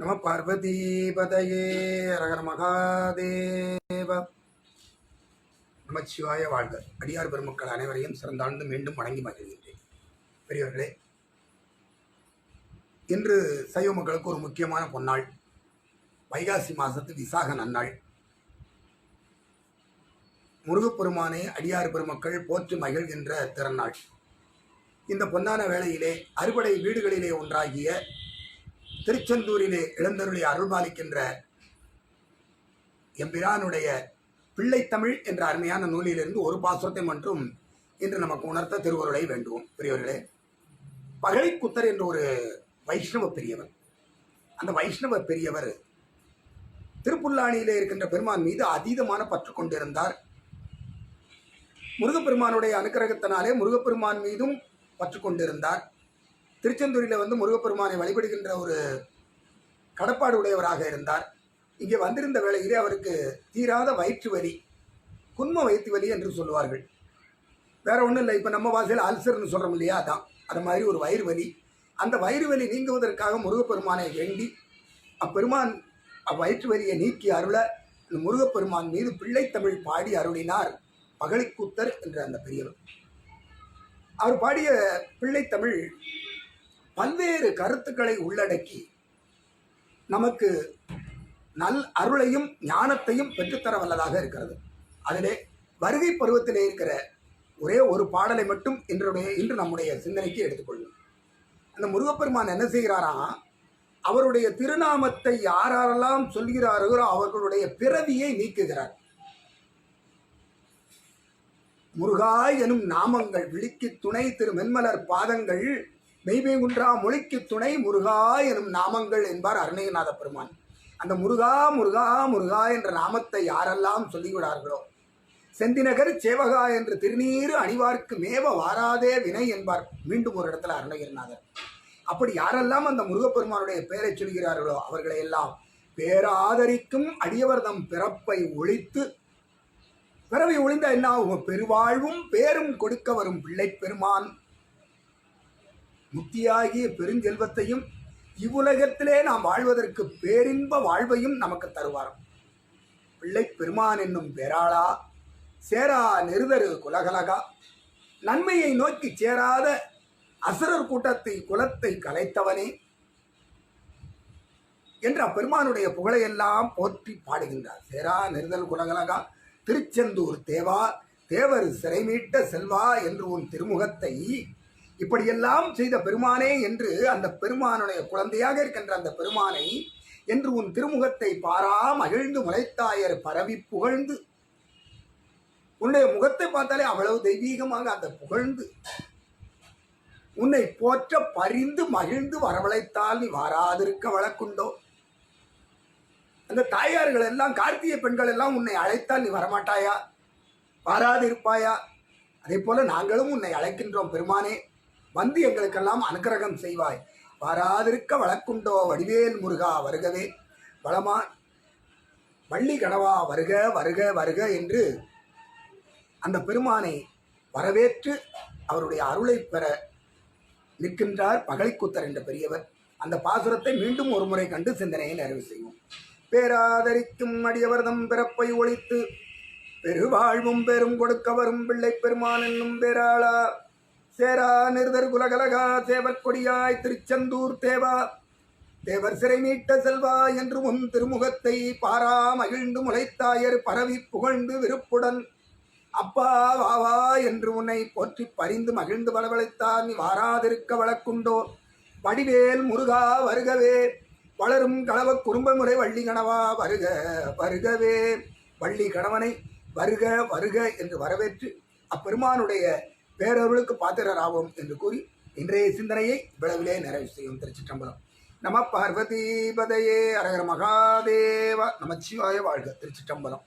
நம பார்வதீபதையே ரகர மகாதேவ. நமச்சிவாய வாழ்க. அடியார் பெருமக்கள் அனைவரையும் சிறந்தாழ்ந்து மீண்டும் வணங்கி மகிழ்கின்றேன். பெரியவர்களே இன்று சைவ மக்களுக்கு ஒரு முக்கியமான பொன்னாள். வைகாசி மாசத்து விசாக நன்னாள். முருகப்பெருமானை அடியார் பெருமக்கள் போற்றி மகிழ்கின்ற திறநாள் இந்த பொன்னான வேளையிலே அறுபடை வீடுகளிலே ஒன்றாகிய திருச்செந்தூரிலே இளந்தருளி அருள்பாலிக்கின்ற எம்பிரானுடைய பிள்ளைத்தமிழ் என்ற அருமையான நூலிலிருந்து ஒரு பாசுரத்தை மட்டும் இன்று நமக்கு உணர்த்த திருவருளை வேண்டுவோம். பெரியவர்களே பகழிக்குத்தர் என்ற ஒரு வைஷ்ணவ பெரியவர். அந்த வைஷ்ணவ பெரியவர் திருப்புல்லாணியிலே இருக்கின்ற பெருமான் மீது அதீதமான பற்று கொண்டிருந்தார். முருகப்பெருமானுடைய அனுக்கிரகத்தினாலே முருகப்பெருமான் மீதும் பற்று கொண்டிருந்தார். திருச்செந்தூரில் வந்து முருகப்பெருமானை வழிபடுகின்ற ஒரு கடப்பாடு உடையவராக இருந்தார். இங்கே வந்திருந்த வேளையிலே அவருக்கு தீராத வயிற்று வலி குன்ம வயிற்று வலி என்று சொல்லுவார்கள். வேற ஒன்றும் இல்லை இப்போ நம்ம வாசையில் அல்சர்னு சொல்கிறோம் இல்லையா அதான். அது மாதிரி ஒரு வயிறு வலி. அந்த வயிறு வலி நீங்குவதற்காக முருகப்பெருமானை வேண்டி அப்பெருமான் அவ்வயிற்று வலியை நீக்கி அருள இந்த முருகப்பெருமான் மீது பிள்ளைத்தமிழ் பாடி அருளினார் பகழிக்கூத்தர் என்ற அந்த பெரியவர். அவர் பாடிய பிள்ளைத்தமிழ் பல்வேறு கருத்துக்களை உள்ளடக்கி நமக்கு நல் அருளையும் ஞானத்தையும் பெற்றுத்தர வல்லதாக இருக்கிறது. அதிலே வருகை பருவத்திலே இருக்கிற ஒரே ஒரு பாடலை மட்டும் இன்றைய இன்று நம்முடைய சிந்தனைக்கு எடுத்துக்கொள்ளும் அந்த முருகப்பெருமான் என்ன செய்கிறாரா? அவருடைய திருநாமத்தை யாரெல்லாம் சொல்கிறார்களோ அவர்களுடைய பிறவியை நீக்குகிறார். முருகாய் எனும் நாமங்கள் விழிக்கு துணை திரு மென்மலர் பாதங்கள் மெய்மைகுன்றா மொழிக்கு துணை முருகா எனும் நாமங்கள் என்பார் அருணகிரிநாத பெருமான். அந்த முருகா முருகா முருகா என்ற நாமத்தை யாரெல்லாம் சொல்லிவிடார்களோ? செந்திநகர் சேவகா என்று திருநீர் அணிவார்க்கு மேவ வாராதே வினை என்பார் மீண்டும் ஒரு இடத்துல அருணகிரிநாதர். அப்படி யாரெல்லாம் அந்த முருகப்பெருமானுடைய பெயரை சொல்கிறார்களோ அவர்களை எல்லாம் பேராதரிக்கும் அடியவர்தம் பிறப்பை ஒழித்து பிறவை ஒழிந்த என்ன ஆகும் பெருவாழ்வும் பேரும் கொடுக்க வரும் பிள்ளை பெருமான். முத்தியாகிய பெருஞ்செல்வத்தையும் இவ்வுலகத்திலே நாம் வாழ்வதற்கு பேரின்ப வாழ்வையும் நமக்கு தருவார் பிள்ளை பெருமான் என்னும் பேராளா சேரா நெருதரு குலகலகா நன்மையை நோக்கி சேராத அசுரர் கூட்டத்தை குலத்தை கலைத்தவனே என்ற பெருமானுடைய புகழையெல்லாம் போற்றி பாடுகின்றார். சேரா நெருதல் குலகலகா திருச்செந்தூர் தேவா தேவர் சிறைமீட்ட செல்வா என்று உன் திருமுகத்தை இப்படியெல்லாம் செய்த பெருமானே என்று அந்த பெருமானுடைய குழந்தையாக இருக்கின்ற அந்த பெருமானை என்று உன் திருமுகத்தை பாரா மகிழ்ந்து முளைத்தாயர் பரவி புகழ்ந்து. உன்னுடைய முகத்தை பார்த்தாலே அவ்வளவு தெய்வீகமாக அந்த புகழ்ந்து. உன்னை போற்ற பரிந்து மகிழ்ந்து வரவழைத்தால் நீ வாராதிருக்க வழக்குண்டோ. அந்த தாயார்கள் எல்லாம் கார்த்திகை பெண்கள் எல்லாம் உன்னை அழைத்தால் நீ வரமாட்டாயா? வாராது இருப்பாயா அதே போல நாங்களும் உன்னை அழைக்கின்றோம் பெருமானே. வந்து எங்களுக்கெல்லாம் அனுக்கிரகம் செய்வாய். வாராதிருக்க வழக்குண்டோ வடிவேல் முருகா வருகவே. வளமா வள்ளி கடவா வருக வருக வருக என்று அந்த பெருமானை வரவேற்று அவருடைய அருளை பெற நிற்கின்றார் பகழிக்குத்தர் என்ற பெரியவர். அந்த பாசுரத்தை மீண்டும் ஒரு முறை கண்டு சிந்தனையை நிறைவு செய்வோம். பேராதரிக்கும் அடியவர்தம் பிறப்பை ஒழித்து பெருவாழ்வும் பெரும் கொடுக்க வரும் பிள்ளை பெருமான் என்னும் பேராளா. சேரா நிருதர் குலகலகா சேவர் கொடியாய் திருச்செந்தூர் தேவா. தேவர் சிறை மீட்ட செல்வா என்று உன் திருமுகத்தை பாரா மகிழ்ந்து முளைத்தாயர் பரவி புகழ்ந்து விருப்புடன். அப்பா வாவா என்று உன்னை போற்றி பறிந்து மகிழ்ந்து வரவழைத்தார். நீ வாராதிருக்க வழக்குண்டோ. வடிவேல் முருகா வருகவே. வளரும் கணவ குறும்ப முறை வள்ளி கணவா வருக வருகவே. வள்ளி கணவனை வருக வருக என்று வரவேற்று அப்பெருமானுடைய பேரருளுக்கு பாத்திரராவோம் என்று கூறி இன்றைய சிந்தனையை விளவிலே நிறைவு செய்யும் திருச்சிற்றம்பலம். நம பார்வதி பதையே அரகர மகாதேவ நமச்சிவாய வாழ்க திருச்சிற்றம்பலம்.